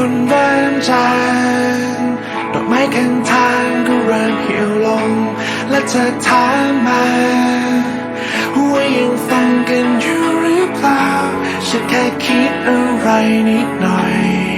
คนเดินจางดอกไม้ข้างทางก็เริ่มเหี่ยวลง และเธอถามมาว่ายังฟังกันอยู่หรือเปล่าฉันแค่คิดอะไรนิดหน่อย